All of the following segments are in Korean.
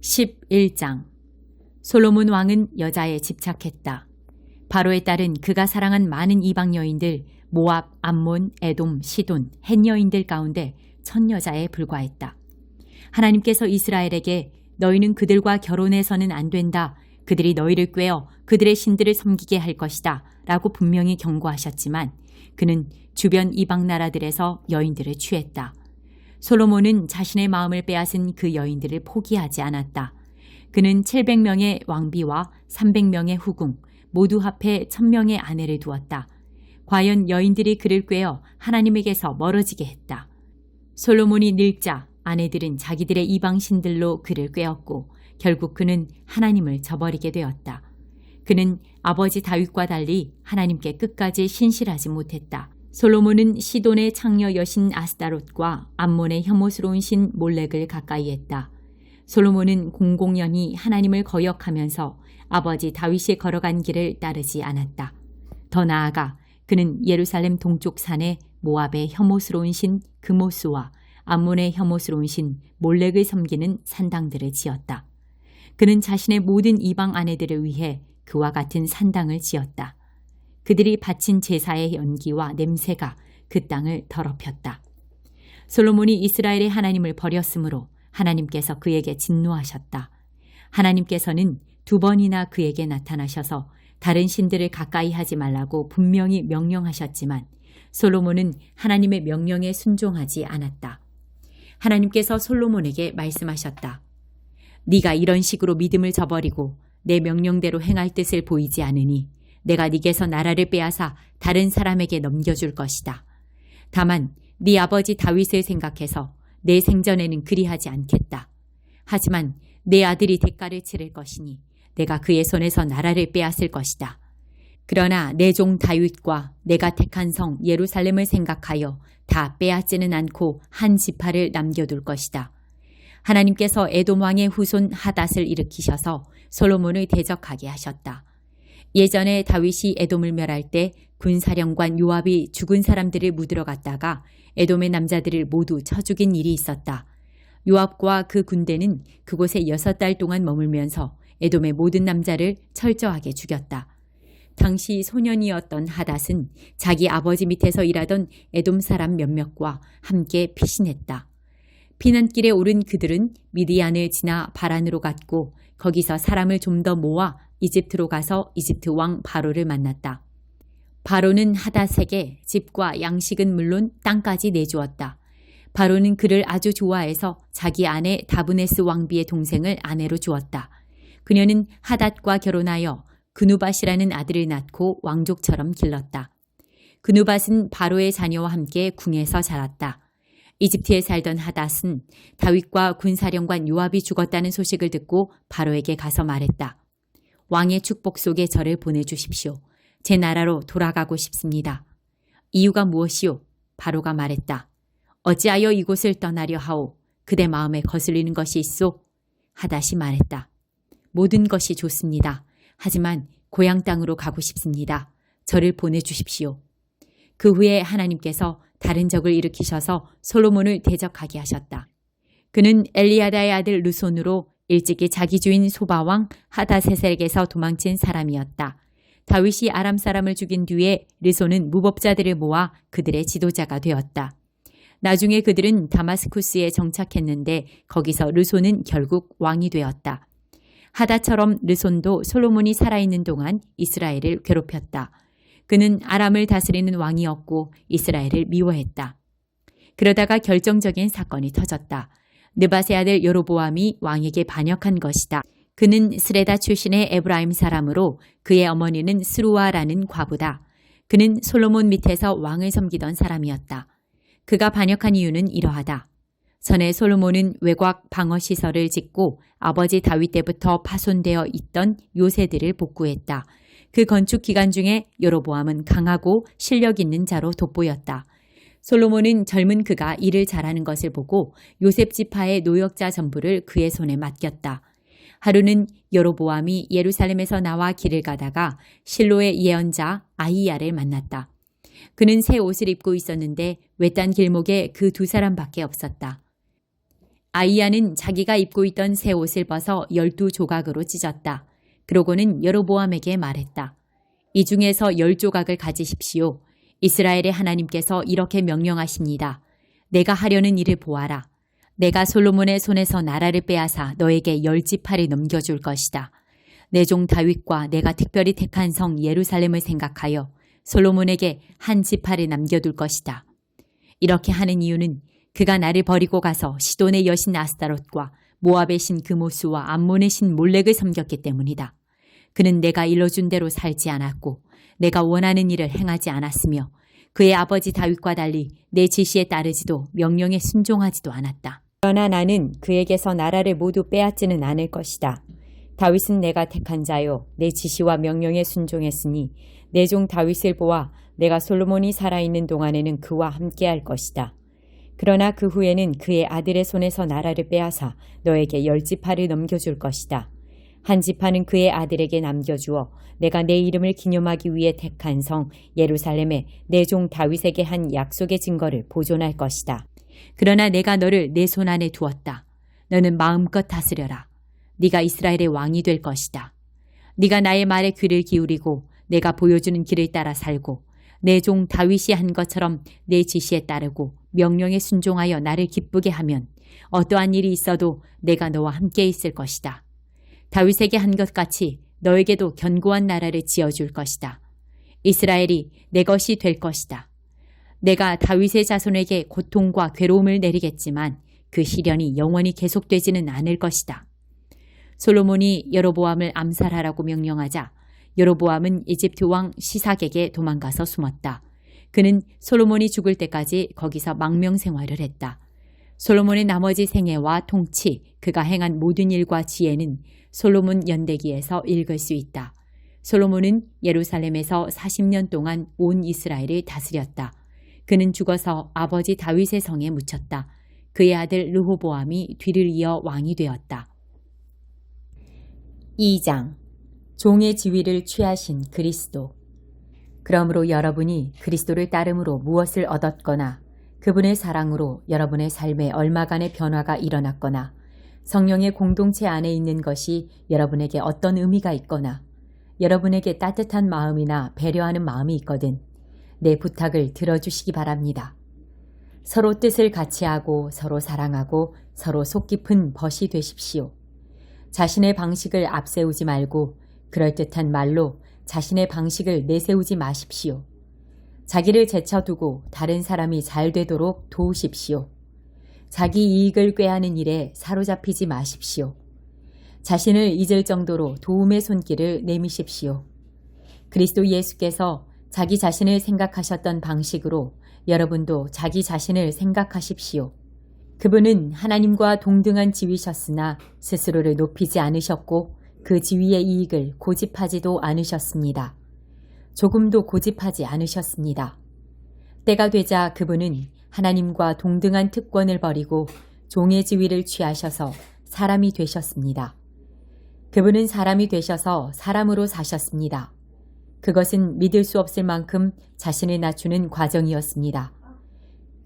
11장 솔로몬 왕은 여자에 집착했다. 바로의 딸은 그가 사랑한 많은 이방 여인들 모압, 암몬, 에돔, 시돈, 헨 여인들 가운데 첫 여자에 불과했다. 하나님께서 이스라엘에게 너희는 그들과 결혼해서는 안 된다. 그들이 너희를 꿰어 그들의 신들을 섬기게 할 것이다. 라고 분명히 경고하셨지만 그는 주변 이방 나라들에서 여인들을 취했다. 솔로몬은 자신의 마음을 빼앗은 그 여인들을 포기하지 않았다. 그는 700명의 왕비와 300명의 후궁, 모두 합해 1000명의 아내를 두었다. 과연 여인들이 그를 꿰어 하나님에게서 멀어지게 했다. 솔로몬이 늙자 아내들은 자기들의 이방신들로 그를 꿰었고 결국 그는 하나님을 저버리게 되었다. 그는 아버지 다윗과 달리 하나님께 끝까지 신실하지 못했다. 솔로몬은 시돈의 창녀 여신 아스타롯과 암몬의 혐오스러운 신 몰렉을 가까이 했다. 솔로몬은 공공연히 하나님을 거역하면서 아버지 다윗이 걸어간 길을 따르지 않았다. 더 나아가 그는 예루살렘 동쪽 산에 모압의 혐오스러운 신 그모스와 암몬의 혐오스러운 신 몰렉을 섬기는 산당들을 지었다. 그는 자신의 모든 이방 아내들을 위해 그와 같은 산당을 지었다. 그들이 바친 제사의 연기와 냄새가 그 땅을 더럽혔다. 솔로몬이 이스라엘의 하나님을 버렸으므로 하나님께서 그에게 진노하셨다. 하나님께서는 두 번이나 그에게 나타나셔서 다른 신들을 가까이 하지 말라고 분명히 명령하셨지만 솔로몬은 하나님의 명령에 순종하지 않았다. 하나님께서 솔로몬에게 말씀하셨다. 네가 이런 식으로 믿음을 저버리고 내 명령대로 행할 뜻을 보이지 않으니 내가 네게서 나라를 빼앗아 다른 사람에게 넘겨줄 것이다. 다만 네 아버지 다윗을 생각해서 내 생전에는 그리하지 않겠다. 하지만 내 아들이 대가를 치를 것이니 내가 그의 손에서 나라를 빼앗을 것이다. 그러나 내 종 다윗과 내가 택한 성 예루살렘을 생각하여 다 빼앗지는 않고 한 지파를 남겨둘 것이다. 하나님께서 에돔 왕의 후손 하닷을 일으키셔서 솔로몬을 대적하게 하셨다. 예전에 다윗이 에돔을 멸할 때 군사령관 요압이 죽은 사람들을 묻으러 갔다가 에돔의 남자들을 모두 쳐 죽인 일이 있었다. 요압과 그 군대는 그곳에 여섯 달 동안 머물면서 에돔의 모든 남자를 철저하게 죽였다. 당시 소년이었던 하닷은 자기 아버지 밑에서 일하던 에돔 사람 몇몇과 함께 피신했다. 피난길에 오른 그들은 미디안을 지나 바란으로 갔고 거기서 사람을 좀 더 모아 이집트로 가서 이집트 왕 바로를 만났다. 바로는 하닷에게 집과 양식은 물론 땅까지 내주었다. 바로는 그를 아주 좋아해서 자기 아내 다브네스 왕비의 동생을 아내로 주었다. 그녀는 하닷과 결혼하여 그누밭이라는 아들을 낳고 왕족처럼 길렀다. 그누밭은 바로의 자녀와 함께 궁에서 자랐다. 이집트에 살던 하닷은 다윗과 군사령관 요압이 죽었다는 소식을 듣고 바로에게 가서 말했다. 왕의 축복 속에 저를 보내주십시오. 제 나라로 돌아가고 싶습니다. 이유가 무엇이오? 바로가 말했다. 어찌하여 이곳을 떠나려 하오? 그대 마음에 거슬리는 것이 있소? 하다시 말했다. 모든 것이 좋습니다. 하지만 고향 땅으로 가고 싶습니다. 저를 보내주십시오. 그 후에 하나님께서 다른 적을 일으키셔서 솔로몬을 대적하게 하셨다. 그는 엘리아다의 아들 루손으로 일찍이 자기 주인 소바왕 하다세셀에게서 도망친 사람이었다. 다윗이 아람 사람을 죽인 뒤에 르손은 무법자들을 모아 그들의 지도자가 되었다. 나중에 그들은 다마스쿠스에 정착했는데 거기서 르손은 결국 왕이 되었다. 하다처럼 르손도 솔로몬이 살아있는 동안 이스라엘을 괴롭혔다. 그는 아람을 다스리는 왕이었고 이스라엘을 미워했다. 그러다가 결정적인 사건이 터졌다. 느바세 아들 여로보암이 왕에게 반역한 것이다. 그는 스레다 출신의 에브라임 사람으로 그의 어머니는 스루아라는 과부다. 그는 솔로몬 밑에서 왕을 섬기던 사람이었다. 그가 반역한 이유는 이러하다. 전에 솔로몬은 외곽 방어 시설을 짓고 아버지 다윗 때부터 파손되어 있던 요새들을 복구했다. 그 건축 기간 중에 여로보암은 강하고 실력 있는 자로 돋보였다. 솔로몬은 젊은 그가 일을 잘하는 것을 보고 요셉 지파의 노역자 전부를 그의 손에 맡겼다. 하루는 여로보암이 예루살렘에서 나와 길을 가다가 실로의 예언자 아이야를 만났다. 그는 새 옷을 입고 있었는데 외딴 길목에 그 두 사람밖에 없었다. 아이야는 자기가 입고 있던 새 옷을 벗어 열두 조각으로 찢었다. 그러고는 여로보암에게 말했다. 이 중에서 열 조각을 가지십시오. 이스라엘의 하나님께서 이렇게 명령하십니다. 내가 하려는 일을 보아라. 내가 솔로몬의 손에서 나라를 빼앗아 너에게 열 지파를 넘겨줄 것이다. 내 종 다윗과 내가 특별히 택한 성 예루살렘을 생각하여 솔로몬에게 한 지파를 남겨둘 것이다. 이렇게 하는 이유는 그가 나를 버리고 가서 시돈의 여신 아스타롯과 모압의 신 그모스와 암몬의 신 몰렉을 섬겼기 때문이다. 그는 내가 일러준 대로 살지 않았고 내가 원하는 일을 행하지 않았으며 그의 아버지 다윗과 달리 내 지시에 따르지도 명령에 순종하지도 않았다. 그러나 나는 그에게서 나라를 모두 빼앗지는 않을 것이다. 다윗은 내가 택한 자요 내 지시와 명령에 순종했으니 내 종 다윗을 보아 내가 솔로몬이 살아있는 동안에는 그와 함께할 것이다. 그러나 그 후에는 그의 아들의 손에서 나라를 빼앗아 너에게 열 지파를 넘겨줄 것이다. 한 지파는 그의 아들에게 남겨주어 내가 내 이름을 기념하기 위해 택한 성 예루살렘에 내 종 다윗에게 한 약속의 증거를 보존할 것이다. 그러나 내가 너를 내 손 안에 두었다. 너는 마음껏 다스려라. 네가 이스라엘의 왕이 될 것이다. 네가 나의 말에 귀를 기울이고 내가 보여주는 길을 따라 살고 내 종 다윗이 한 것처럼 내 지시에 따르고 명령에 순종하여 나를 기쁘게 하면 어떠한 일이 있어도 내가 너와 함께 있을 것이다. 다윗에게 한 것 같이 너에게도 견고한 나라를 지어줄 것이다. 이스라엘이 내 것이 될 것이다. 내가 다윗의 자손에게 고통과 괴로움을 내리겠지만 그 시련이 영원히 계속되지는 않을 것이다. 솔로몬이 여로보암을 암살하라고 명령하자 여로보암은 이집트 왕 시삭에게 도망가서 숨었다. 그는 솔로몬이 죽을 때까지 거기서 망명 생활을 했다. 솔로몬의 나머지 생애와 통치, 그가 행한 모든 일과 지혜는 솔로몬 연대기에서 읽을 수 있다. 솔로몬은 예루살렘에서 40년 동안 온 이스라엘을 다스렸다. 그는 죽어서 아버지 다윗의 성에 묻혔다. 그의 아들 르호보암이 뒤를 이어 왕이 되었다. 2장 종의 지위를 취하신 그리스도 그러므로 여러분이 그리스도를 따름으로 무엇을 얻었거나 그분의 사랑으로 여러분의 삶에 얼마간의 변화가 일어났거나 성령의 공동체 안에 있는 것이 여러분에게 어떤 의미가 있거나 여러분에게 따뜻한 마음이나 배려하는 마음이 있거든 내 부탁을 들어주시기 바랍니다. 서로 뜻을 같이 하고 서로 사랑하고 서로 속 깊은 벗이 되십시오. 자신의 방식을 앞세우지 말고 그럴듯한 말로 자신의 방식을 내세우지 마십시오. 자기를 제쳐두고 다른 사람이 잘 되도록 도우십시오. 자기 이익을 꾀하는 일에 사로잡히지 마십시오. 자신을 잊을 정도로 도움의 손길을 내미십시오. 그리스도 예수께서 자기 자신을 생각하셨던 방식으로 여러분도 자기 자신을 생각하십시오. 그분은 하나님과 동등한 지위셨으나 스스로를 높이지 않으셨고 그 지위의 이익을 고집하지도 않으셨습니다. 조금도 고집하지 않으셨습니다. 때가 되자 그분은 하나님과 동등한 특권을 버리고 종의 지위를 취하셔서 사람이 되셨습니다. 그분은 사람이 되셔서 사람으로 사셨습니다. 그것은 믿을 수 없을 만큼 자신을 낮추는 과정이었습니다.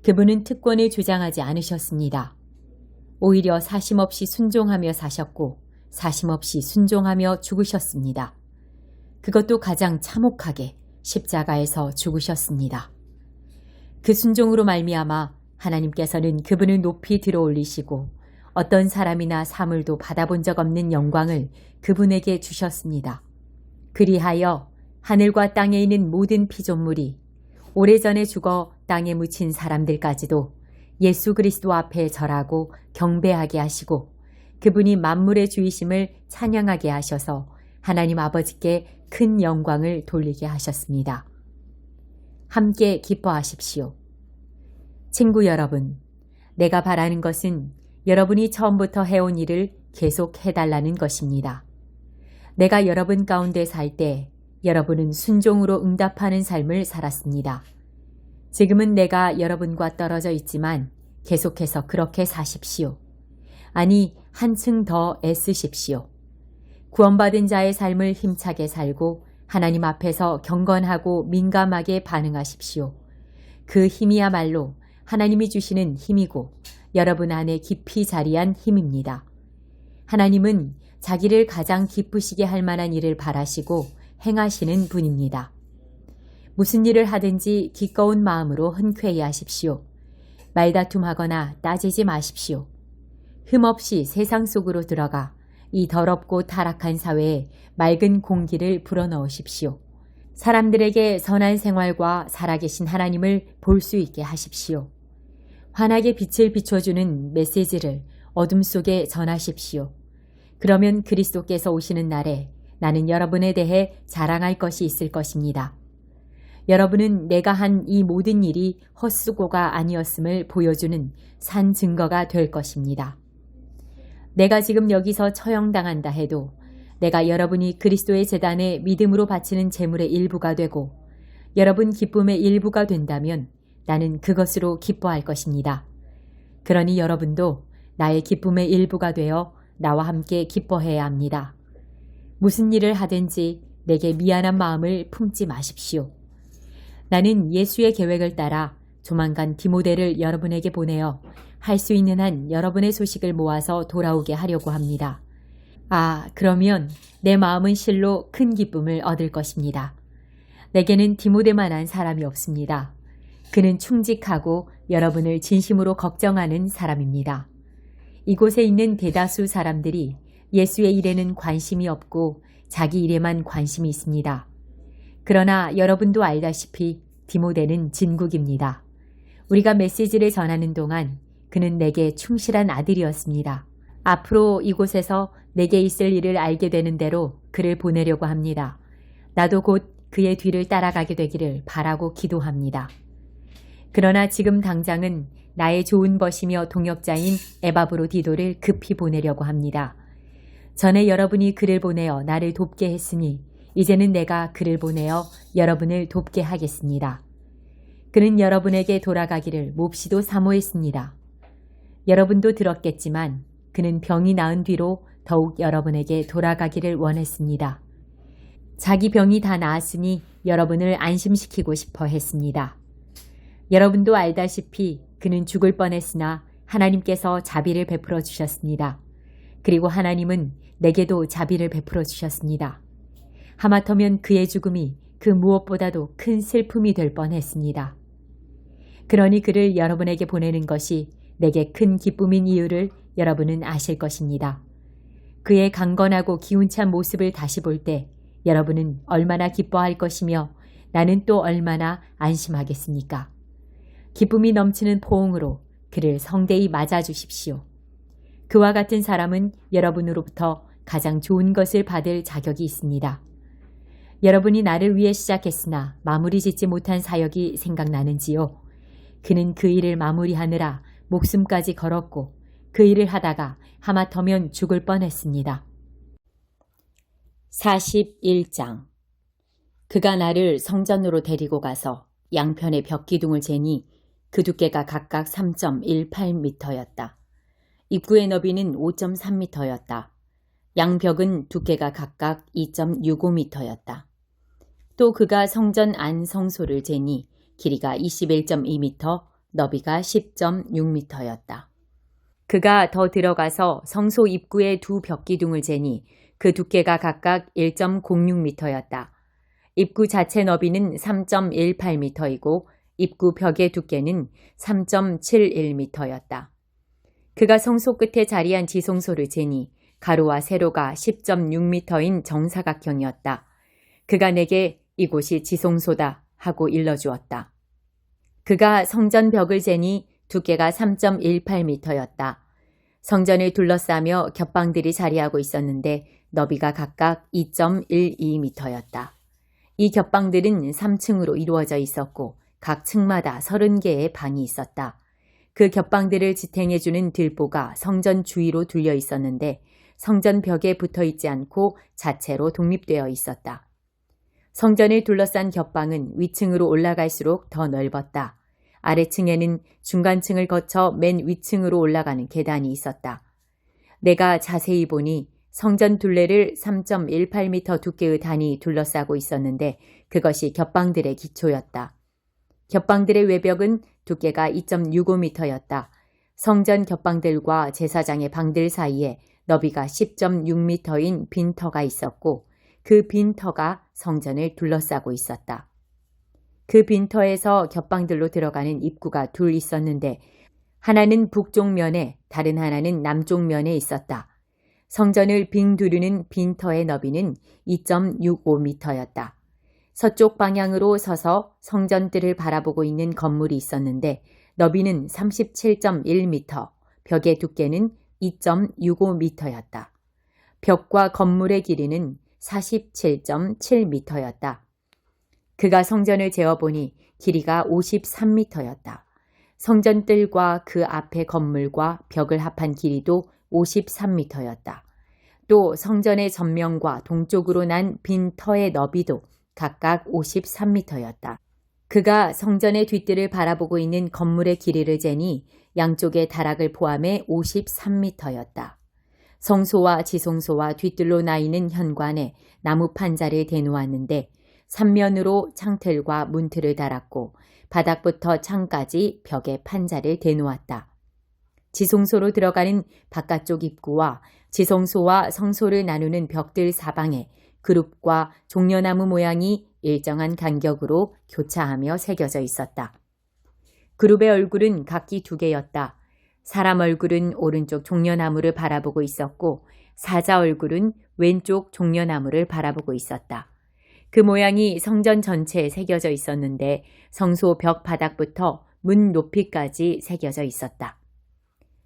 그분은 특권을 주장하지 않으셨습니다. 오히려 사심 없이 순종하며 사셨고 사심 없이 순종하며 죽으셨습니다. 그것도 가장 참혹하게 십자가에서 죽으셨습니다. 그 순종으로 말미암아 하나님께서는 그분을 높이 들어 올리시고 어떤 사람이나 사물도 받아본 적 없는 영광을 그분에게 주셨습니다. 그리하여 하늘과 땅에 있는 모든 피조물이 오래전에 죽어 땅에 묻힌 사람들까지도 예수 그리스도 앞에 절하고 경배하게 하시고 그분이 만물의 주이심을 찬양하게 하셔서 하나님 아버지께 큰 영광을 돌리게 하셨습니다. 함께 기뻐하십시오. 친구 여러분, 내가 바라는 것은 여러분이 처음부터 해온 일을 계속 해달라는 것입니다. 내가 여러분 가운데 살 때 여러분은 순종으로 응답하는 삶을 살았습니다. 지금은 내가 여러분과 떨어져 있지만 계속해서 그렇게 사십시오. 아니, 한층 더 애쓰십시오. 구원받은 자의 삶을 힘차게 살고 하나님 앞에서 경건하고 민감하게 반응하십시오. 그 힘이야말로 하나님이 주시는 힘이고 여러분 안에 깊이 자리한 힘입니다. 하나님은 자기를 가장 기쁘시게 할 만한 일을 바라시고 행하시는 분입니다. 무슨 일을 하든지 기꺼운 마음으로 흔쾌히 하십시오. 말다툼하거나 따지지 마십시오. 흠없이 세상 속으로 들어가 이 더럽고 타락한 사회에 맑은 공기를 불어넣으십시오. 사람들에게 선한 생활과 살아계신 하나님을 볼 수 있게 하십시오. 환하게 빛을 비춰주는 메시지를 어둠 속에 전하십시오. 그러면 그리스도께서 오시는 날에 나는 여러분에 대해 자랑할 것이 있을 것입니다. 여러분은 내가 한 이 모든 일이 헛수고가 아니었음을 보여주는 산 증거가 될 것입니다. 내가 지금 여기서 처형당한다 해도 내가 여러분이 그리스도의 재단에 믿음으로 바치는 재물의 일부가 되고 여러분 기쁨의 일부가 된다면 나는 그것으로 기뻐할 것입니다. 그러니 여러분도 나의 기쁨의 일부가 되어 나와 함께 기뻐해야 합니다. 무슨 일을 하든지 내게 미안한 마음을 품지 마십시오. 나는 예수의 계획을 따라 조만간 디모데를 여러분에게 보내어 할 수 있는 한 여러분의 소식을 모아서 돌아오게 하려고 합니다. 아, 그러면 내 마음은 실로 큰 기쁨을 얻을 것입니다. 내게는 디모데만한 사람이 없습니다. 그는 충직하고 여러분을 진심으로 걱정하는 사람입니다. 이곳에 있는 대다수 사람들이 예수의 일에는 관심이 없고 자기 일에만 관심이 있습니다. 그러나 여러분도 알다시피 디모데는 진국입니다. 우리가 메시지를 전하는 동안 그는 내게 충실한 아들이었습니다. 앞으로 이곳에서 내게 있을 일을 알게 되는 대로 그를 보내려고 합니다. 나도 곧 그의 뒤를 따라가게 되기를 바라고 기도합니다. 그러나 지금 당장은 나의 좋은 벗이며 동역자인 에바브로 디도를 급히 보내려고 합니다. 전에 여러분이 그를 보내어 나를 돕게 했으니 이제는 내가 그를 보내어 여러분을 돕게 하겠습니다. 그는 여러분에게 돌아가기를 몹시도 사모했습니다. 여러분도 들었겠지만 그는 병이 나은 뒤로 더욱 여러분에게 돌아가기를 원했습니다. 자기 병이 다 나았으니 여러분을 안심시키고 싶어 했습니다. 여러분도 알다시피 그는 죽을 뻔했으나 하나님께서 자비를 베풀어 주셨습니다. 그리고 하나님은 내게도 자비를 베풀어 주셨습니다. 하마터면 그의 죽음이 그 무엇보다도 큰 슬픔이 될 뻔했습니다. 그러니 그를 여러분에게 보내는 것이 내게 큰 기쁨인 이유를 여러분은 아실 것입니다. 그의 강건하고 기운찬 모습을 다시 볼 때 여러분은 얼마나 기뻐할 것이며 나는 또 얼마나 안심하겠습니까? 기쁨이 넘치는 포옹으로 그를 성대히 맞아주십시오. 그와 같은 사람은 여러분으로부터 가장 좋은 것을 받을 자격이 있습니다. 여러분이 나를 위해 시작했으나 마무리 짓지 못한 사역이 생각나는지요? 그는 그 일을 마무리하느라 목숨까지 걸었고 그 일을 하다가 하마터면 죽을 뻔했습니다. 41장 그가 나를 성전으로 데리고 가서 양편의 벽기둥을 재니 그 두께가 각각 3.18m였다. 입구의 너비는 5.3m였다. 양벽은 두께가 각각 2.65m였다. 또 그가 성전 안 성소를 재니 길이가 21.2m, 너비가 10.6m였다. 그가 더 들어가서 성소 입구의 두 벽기둥을 재니 그 두께가 각각 1.06m였다. 입구 자체 너비는 3.18m이고 입구 벽의 두께는 3.71m였다. 그가 성소 끝에 자리한 지성소를 재니 가로와 세로가 10.6m인 정사각형이었다. 그가 내게 이곳이 지성소다 하고 일러주었다. 그가 성전 벽을 재니 두께가 3.18m였다. 성전을 둘러싸며 겹방들이 자리하고 있었는데 너비가 각각 2.12m였다. 이 겹방들은 3층으로 이루어져 있었고 각 층마다 30개의 방이 있었다. 그 겹방들을 지탱해주는 들보가 성전 주위로 둘려 있었는데 성전 벽에 붙어 있지 않고 자체로 독립되어 있었다. 성전을 둘러싼 겹방은 위층으로 올라갈수록 더 넓었다. 아래층에는 중간층을 거쳐 맨 위층으로 올라가는 계단이 있었다. 내가 자세히 보니 성전 둘레를 3.18m 두께의 단이 둘러싸고 있었는데 그것이 겹방들의 기초였다. 겹방들의 외벽은 두께가 2.65m였다. 성전 겹방들과 제사장의 방들 사이에 너비가 10.6m인 빈 터가 있었고 그 빈 터가 성전을 둘러싸고 있었다. 그 빈터에서 겹방들로 들어가는 입구가 둘 있었는데 하나는 북쪽 면에 다른 하나는 남쪽 면에 있었다. 성전을 빙두르는 빈터의 너비는 2.65m였다. 서쪽 방향으로 서서 성전들을 바라보고 있는 건물이 있었는데 너비는 37.1m, 벽의 두께는 2.65m였다. 벽과 건물의 길이는 47.7m였다. 그가 성전을 재어보니 길이가 53m였다. 성전 뜰과 그 앞의 건물과 벽을 합한 길이도 53m였다. 또 성전의 전면과 동쪽으로 난 빈 터의 너비도 각각 53m였다. 그가 성전의 뒷뜰을 바라보고 있는 건물의 길이를 재니 양쪽의 다락을 포함해 53m였다. 성소와 지성소와 뒷뜰로 나 있는 현관에 나무 판자를 대놓았는데 삼면으로 창틀과 문틀을 달았고 바닥부터 창까지 벽에 판자를 대놓았다. 지성소로 들어가는 바깥쪽 입구와 지성소와 성소를 나누는 벽들 사방에 그룹과 종려나무 모양이 일정한 간격으로 교차하며 새겨져 있었다. 그룹의 얼굴은 각기 두 개였다. 사람 얼굴은 오른쪽 종려나무를 바라보고 있었고 사자 얼굴은 왼쪽 종려나무를 바라보고 있었다. 그 모양이 성전 전체에 새겨져 있었는데 성소 벽 바닥부터 문 높이까지 새겨져 있었다.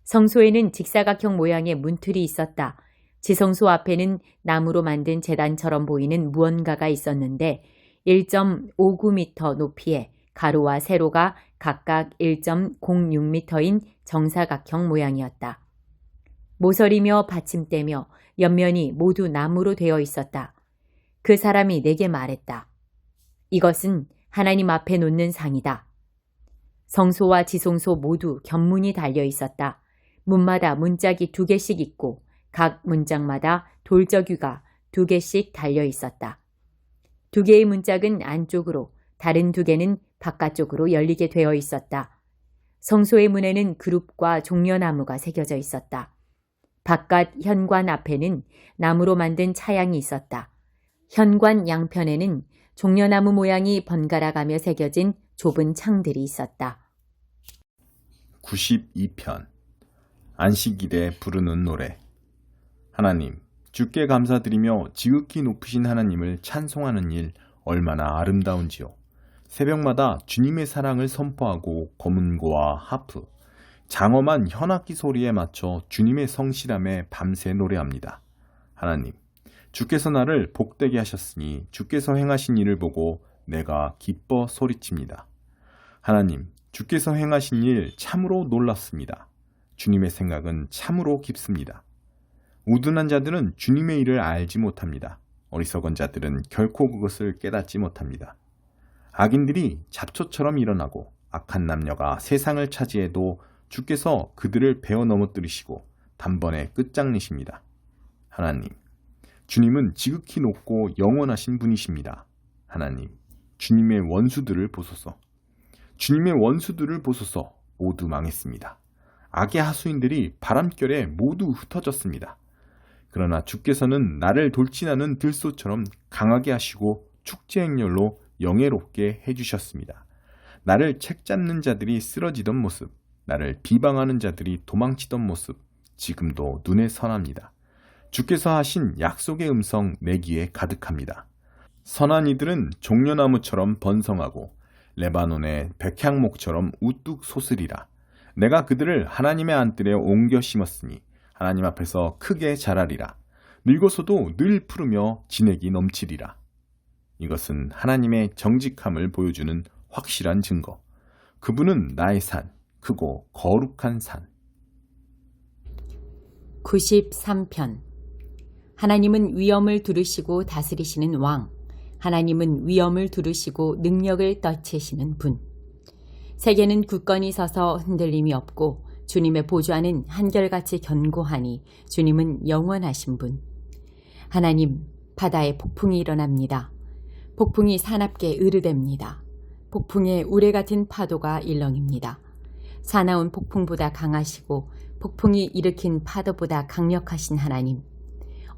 성소에는 직사각형 모양의 문틀이 있었다. 지성소 앞에는 나무로 만든 재단처럼 보이는 무언가가 있었는데 1.59m 높이에 가로와 세로가 각각 1.06m인 정사각형 모양이었다. 모서리며 받침대며 옆면이 모두 나무로 되어 있었다. 그 사람이 내게 말했다. 이것은 하나님 앞에 놓는 상이다. 성소와 지성소 모두 견문이 달려 있었다. 문마다 문짝이 두 개씩 있고 각 문짝마다 돌저귀가 두 개씩 달려 있었다. 두 개의 문짝은 안쪽으로, 다른 두 개는 바깥쪽으로 열리게 되어 있었다. 성소의 문에는 그룹과 종려나무가 새겨져 있었다. 바깥 현관 앞에는 나무로 만든 차양이 있었다. 현관 양편에는 종려나무 모양이 번갈아 가며 새겨진 좁은 창들이 있었다. 92편 안식일에 부르는 노래 하나님 주께 감사드리며 지극히 높으신 하나님을 찬송하는 일 얼마나 아름다운지요 새벽마다 주님의 사랑을 선포하고 검은고와 하프 장엄한 현악기 소리에 맞춰 주님의 성실함에 밤새 노래합니다. 하나님 주께서 나를 복되게 하셨으니 주께서 행하신 일을 보고 내가 기뻐 소리칩니다. 하나님 주께서 행하신 일 참으로 놀랍습니다. 주님의 생각은 참으로 깊습니다. 우둔한 자들은 주님의 일을 알지 못합니다. 어리석은 자들은 결코 그것을 깨닫지 못합니다. 악인들이 잡초처럼 일어나고 악한 남녀가 세상을 차지해도 주께서 그들을 베어 넘어뜨리시고 단번에 끝장내십니다. 하나님, 주님은 지극히 높고 영원하신 분이십니다. 하나님, 주님의 원수들을 보소서. 주님의 원수들을 보소서 모두 망했습니다. 악의 하수인들이 바람결에 모두 흩어졌습니다. 그러나 주께서는 나를 돌진하는 들소처럼 강하게 하시고 축제 행렬로 영예롭게 해주셨습니다. 나를 책 잡는 자들이 쓰러지던 모습, 나를 비방하는 자들이 도망치던 모습, 지금도 눈에 선합니다. 주께서 하신 약속의 음성 내 귀에 가득합니다. 선한 이들은 종려나무처럼 번성하고 레바논의 백향목처럼 우뚝 솟으리라. 내가 그들을 하나님의 안뜰에 옮겨 심었으니 하나님 앞에서 크게 자라리라. 늙어서도 늘 푸르며 진액이 넘치리라. 이것은 하나님의 정직함을 보여주는 확실한 증거. 그분은 나의 산, 크고 거룩한 산. 93편 하나님은 위엄을 두르시고 다스리시는 왕. 하나님은 위엄을 두르시고 능력을 떨치시는 분. 세계는 굳건히 서서 흔들림이 없고 주님의 보좌는 한결같이 견고하니 주님은 영원하신 분. 하나님, 바다에 폭풍이 일어납니다. 폭풍이 사납게 으르댑니다. 폭풍에 우레 같은 파도가 일렁입니다. 사나운 폭풍보다 강하시고 폭풍이 일으킨 파도보다 강력하신 하나님.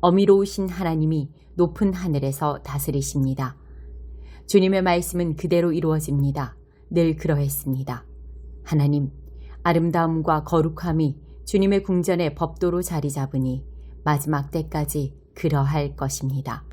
어미로우신 하나님이 높은 하늘에서 다스리십니다. 주님의 말씀은 그대로 이루어집니다. 늘 그러했습니다. 하나님, 아름다움과 거룩함이 주님의 궁전의 법도로 자리 잡으니 마지막 때까지 그러할 것입니다.